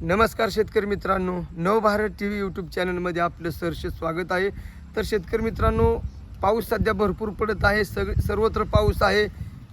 नमस्कार शेतकरी मित्रांनो नवभारत टी व्ही यूट्यूब चॅनलमध्ये आपलं सहर्ष स्वागत आहे. तर शेतकरी मित्रांनो पाऊस सध्या भरपूर पडत आहे सग सर्वत्र पाऊस आहे.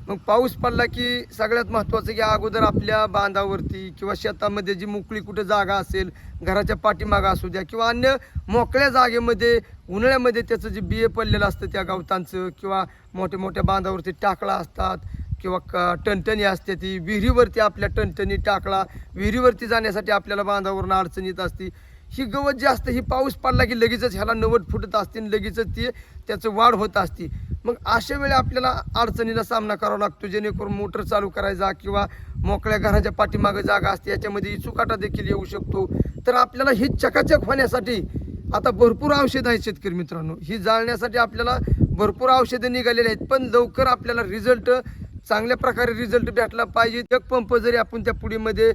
मग पाऊस पडला की सगळ्यात महत्त्वाचं की अगोदर आपल्या बांधावरती किंवा शेतामध्ये जी मोकळी कुठं जागा असेल घराच्या पाठीमागं असू द्या किंवा अन्य मोकळ्या जागेमध्ये उन्हाळ्यामध्ये त्याचं जे बिये पडलेलं असतं त्या गवतांचं किंवा मोठ्या मोठ्या बांधावरती टाकळा असतात किंवा क टणटणी असते ती विहिरीवरती आपल्या टणटणी टाकला विहिरीवरती जाण्यासाठी आपल्याला बांधावरून अडचण येत असती. ही गवत जी असते ही पाऊस पडला की लगेचच ह्याला नवट फुटत असते आणि लगेचच ती त्याचं वाढ होत असते. मग अशा वेळी आपल्याला अडचणीला सामना करावा लागतो जेणेकरून मोटर चालू करायचा किंवा मोकळ्या घराच्या पाठीमागं जागा असते याच्यामध्ये इचुकाटा देखील येऊ शकतो. तर आपल्याला ही चकाचक होण्यासाठी आता भरपूर औषधं आहेत शेतकरी मित्रांनो. ही जाळण्यासाठी आपल्याला भरपूर औषधं निघालेली आहेत पण लवकर आपल्याला रिझल्ट चांगल्या प्रकारे रिझल्ट भेटला पाहिजे. एक पंप जरी आपण त्या पुडीमध्ये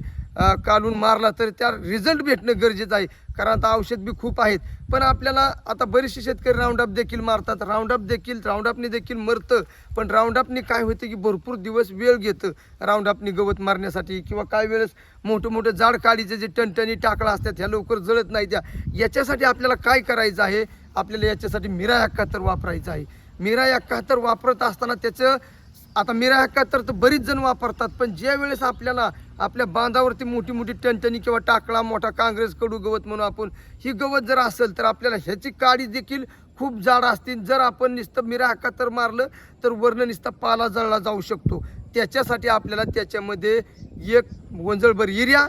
काढून मारला तर त्या रिझल्ट भेटणं गरजेचं आहे. कारण आता औषध बी खूप आहेत. पण आपल्याला आता बरेचसे शेतकरी राऊंडअप देखील मारतात. राऊंडअप देखील राऊंडअपने देखील मरतं. पण राऊंडअपने काय होतं की भरपूर दिवस वेळ घेतं राऊंडअपने गवत मारण्यासाठी किंवा काही वेळेस मोठं मोठं जाड काढीचे जे टणटणी टाकळा असतात ह्या लवकर जळत नाही त्या. याच्यासाठी आपल्याला काय करायचं आहे? आपल्याला याच्यासाठी मिरा एकाहत्तर वापरायचं आहे. मिरा एकाहत्तर वापरत असताना त्याचं आता मिरा हक्का तर बरीच जण वापरतात पण ज्या वेळेस आपल्याला आपल्या बांधावरती मोठी मोठी टणटणी किंवा टाकळा मोठा काँग्रेस कडू गवत म्हणून आपण ही गवत जर असेल तर आपल्याला ह्याची काळी देखील खूप जाड असतील. जर आपण नुसतं मिरा तर मारलं तर वर्ण नुसता पाला जळला जाऊ शकतो. त्याच्यासाठी आपल्याला त्याच्यामध्ये एक वंजळभर युरिया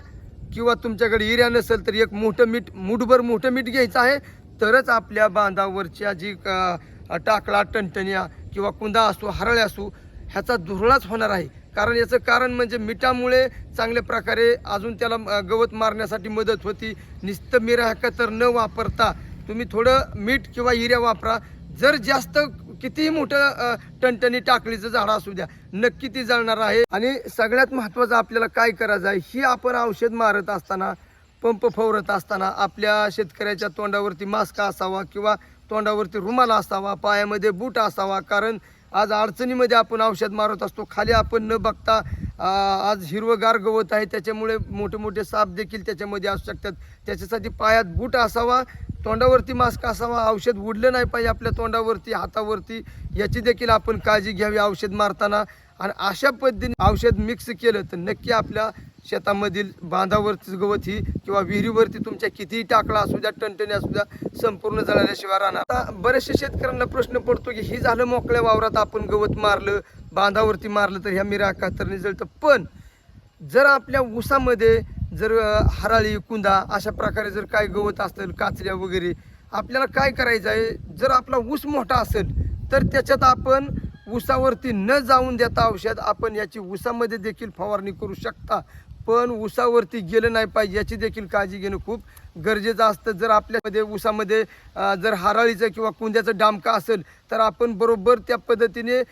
किंवा तुमच्याकडे युरिया नसेल तर एक मोठं मीठ मुठभर मोठं मीठ घ्यायचं आहे. तरच आपल्या बांधावरच्या जी टाकळा टणटण्या किंवा कुंदा असो हरळे असो ह्याचा धुरळाच होणार आहे. कारण याचं कारण म्हणजे मिठामुळे चांगल्या प्रकारे अजून त्याला गवत मारण्यासाठी मदत होती. नुसतं मिरा तर न वापरता तुम्ही थोडं मीठ किंवा हिऱ्या वापरा. जर जास्त कितीही मोठं टणटणी टाकळीचं झाड असू द्या. नक्की ती जळणार आहे. आणि सगळ्यात महत्त्वाचं आपल्याला काय करायचं आहे? ही आपण औषध मारत असताना पंप फवरत असताना आपल्या शेतकऱ्याच्या तोंडावरती मास्क असावा किंवा तोंडावरती रुमाल असावा पायामध्ये बूट असावा. कारण आज अडचणीमध्ये आपण औषध मारत असतो. खाली आपण न बघता आज हिरवगार गवत आहे. त्याच्यामुळे मोठे मोठे साप देखील त्याच्यामध्ये असू शकतात. त्याच्यासाठी पायात बूट असावा तोंडावरती मास्क असावा. औषध उडलं नाही पाहिजे आपल्या तोंडावरती हातावरती. याची देखील आपण काळजी घ्यावी औषध मारताना. आणि अशा पद्धतीने औषध मिक्स केलं तर नक्की आपल्या शेतामधील बांधावरती गवत ही किंवा विहिरीवरती तुमच्या कितीही टाकला असू द्या टणटणी असू द्या संपूर्ण जळाल्याशिवाय राहणार. आता बऱ्याचशा शेतकऱ्यांना प्रश्न पडतो की हे झालं मोकळ्या वावरात आपण गवत मारलं बांधावरती मारलं तर ह्या मिरा कातर जळतं. पण जर आपल्या ऊसामध्ये जर हराळी कुंदा अशा प्रकारे जर काय गवत असेल काचऱ्या वगैरे आपल्याला काय करायचं आहे? जर आपला ऊस मोठा असेल तर त्याच्यात आपण ऊसावरती न जाऊन देता औषध आपण याची ऊसामध्ये देखील फवारणी करू शकता. पण ऊसावरती गेलं नाही पाहिजे याची देखील काळजी घेणं खूप गरजेचं असतं. जर आपल्यामध्ये ऊसामध्ये जर हाराळीचं किंवा कुंद्याचं डामका असेल तर आपण बरोबर त्या पद्धतीने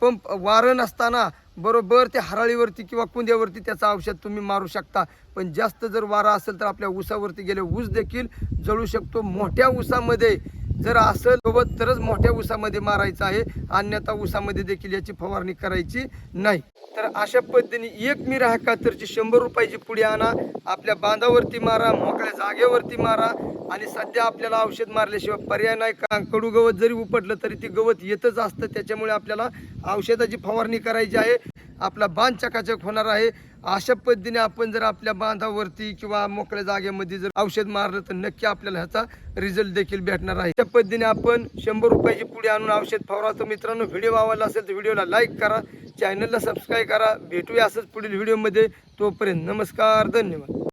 पंप वारं नसताना बरोबर त्या हराळीवरती किंवा कुंद्यावरती त्याचं औषध तुम्ही मारू शकता. पण जास्त जर वारा असेल तर आपल्या ऊसावरती गेले ऊस देखील जळू शकतो. मोठ्या ऊसामध्ये जर असेल सोबत तरच मोठ्या ऊसामध्ये मारायचं आहे. अन्यथा ऊसामध्ये देखील याची फवारणी करायची नाही. तर अशा पद्धतीने एक मिरा कातरची शंभर रुपयाची पुढे आणा. आपल्या बांधावरती मारा मोकळ्या जागेवरती मारा. आणि सध्या आपल्याला औषध मारल्याशिवाय पर्याय नाही. का कडू गवत जरी उपटलं तरी ते गवत येतच असतं. त्याच्यामुळे आपल्याला औषधाची फवारणी करायची आहे. आपला बांध चकाचक होणार आहे. अशा पद्धतीने आपण जर आपल्या बांधावरती किंवा मोकळ्या जागेमध्ये जर औषध मारलं तर नक्की आपल्याला ह्याचा रिझल्ट देखील भेटणार आहे. त्या पद्धतीने आपण शंभर रुपयाची पुढे आणून औषध फवारा. तर मित्रांनो व्हिडिओ आवडला असेल तर व्हिडिओला लाईक करा. चॅनलला सबस्क्राईब करा. भेटूया असंच पुढील व्हिडिओमध्ये तोपर्यंत नमस्कार धन्यवाद.